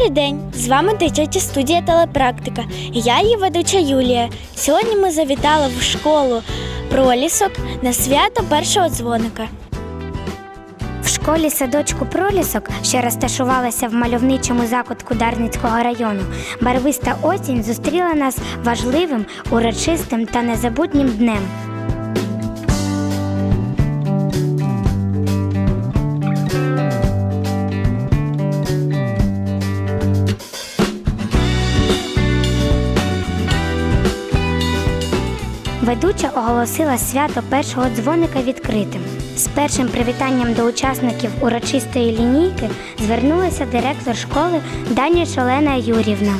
Добрий день! З вами дитяча студія Телепрактика. Я її ведуча Юлія. Сьогодні ми завітали в школу пролісок на свято першого дзвоника. В школі садочку пролісок, що розташувалася в мальовничому закутку Дарницького району, барвиста осінь зустріла нас важливим, урочистим та незабутнім днем. Ведуча оголосила свято першого дзвоника відкритим. З першим привітанням до учасників урочистої лінійки звернулася директор школи Даня Шолена Юрівна.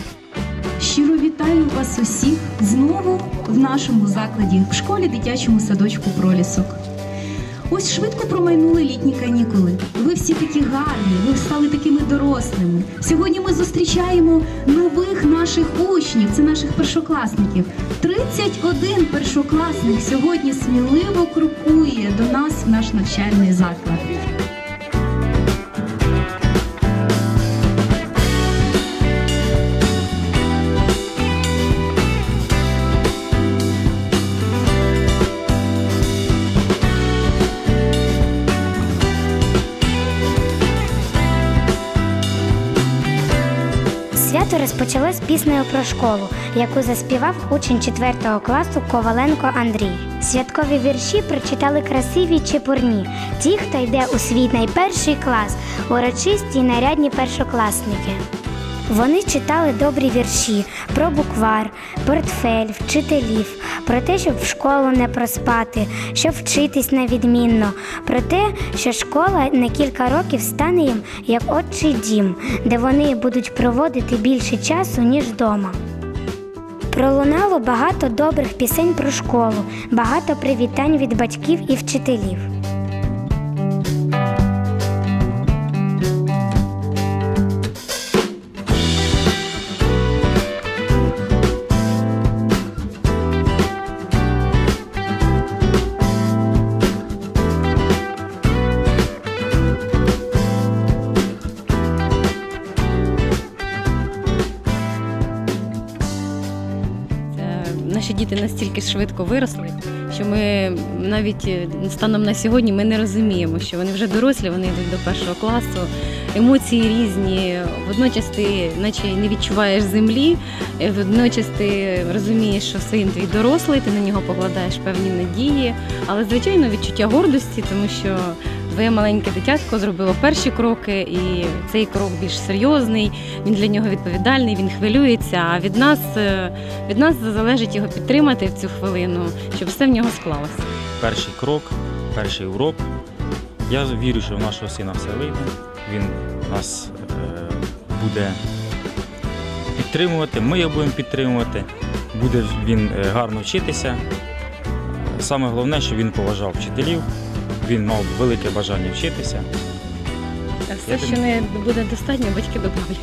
Щиро вітаю вас усіх знову в нашому закладі, в школі дитячому садочку Пролісок. Ось швидко промайнули літні канікули. Ви всі такі гарні, ви стали такими дорослими. Сьогодні ми зустрічаємо нових наших учнів, це наших першокласників. 31 першокласник сьогодні сміливо крокує до нас в наш навчальний заклад. Розпочалось піснею про школу, яку заспівав учень 4 класу Коваленко Андрій. Святкові вірші прочитали красиві чепурні, ті, хто йде у свій найперший клас, урочисті й нарядні першокласники. Вони читали добрі вірші про буквар, портфель, вчителів, про те, щоб в школу не проспати, щоб вчитись невідмінно, про те, що школа на кілька років стане їм як отчий дім, де вони будуть проводити більше часу, ніж вдома. Пролунало багато добрих пісень про школу, багато привітань від батьків і вчителів. Наші діти настільки швидко виросли, що ми навіть е, станом на сьогодні ми не розуміємо, що вони вже дорослі, вони йдуть до першого класу. Емоції різні. Водночас ти наче не відчуваєш землі, е, водночас ти розумієш, що син твій дорослий, ти на нього покладаєш певні надії. Але звичайно відчуття гордості, тому що твоє маленьке дитятко зробило перші кроки, і цей крок більш серйозний. Він для нього відповідальний, він хвилюється. А від нас е, від нас залежить його підтримати в цю хвилину, щоб все в нього склалося. перший крок, перший урок. Я вірю, що в нашого сина все вийде. Він нас е, буде підтримувати, ми його будемо підтримувати. Буде він е, гарно вчитися. Саме головне, що він поважав вчителів, він мав велике бажання вчитися. А Я все, що не буде достатньо, батьки додають.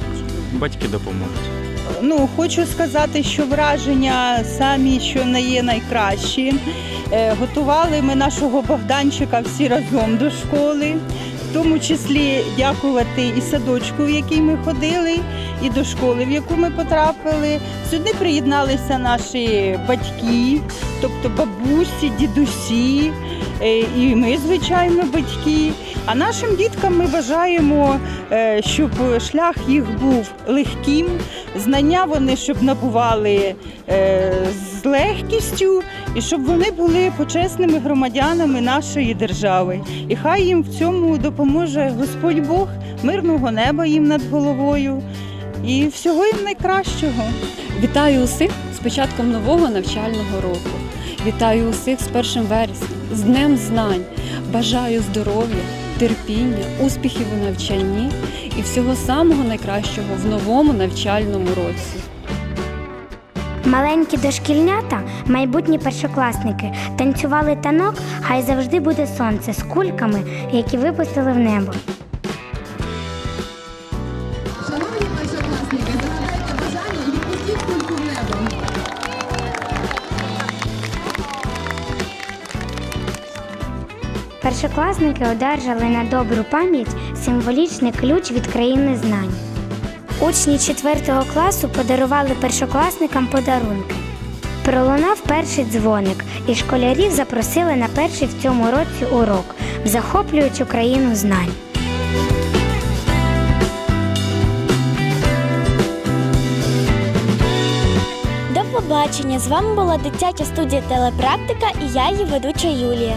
Батьки допоможуть. Ну, хочу сказати, що враження самі, що не є найкращі. Е, Готували ми нашого Богданчика всі разом до школи, в тому числі дякувати і садочку, в який ми ходили, і до школи, в яку ми потрапили. Сюди приєдналися наші батьки, тобто бабусі, дідусі, і ми, звичайно, батьки. А нашим діткам ми бажаємо, е, щоб шлях їх був легким, знання вони щоб набували е, з легкістю, і щоб вони були почесними громадянами нашої держави. І хай їм в цьому допоможе Господь Бог, мирного неба їм над головою і всього їм найкращого. Вітаю усіх з початком нового навчального року. Вітаю усіх з 1 вересня, з Днем Знань. Бажаю здоров'я, терпіння, успіхів у навчанні і всього самого найкращого в новому навчальному році. Маленькі дошкільнята, майбутні першокласники, танцювали танок, хай завжди буде сонце з кульками, які випустили в небо. Першокласники одержали на добру пам'ять символічний ключ від країни знань. Учні 4 класу подарували першокласникам подарунки. Пролунав перший дзвоник, і школярів запросили на перший в цьому році урок в захоплюючу країну знань. До побачення! З вами була дитяча студія Телепрактика і я її ведуча Юлія.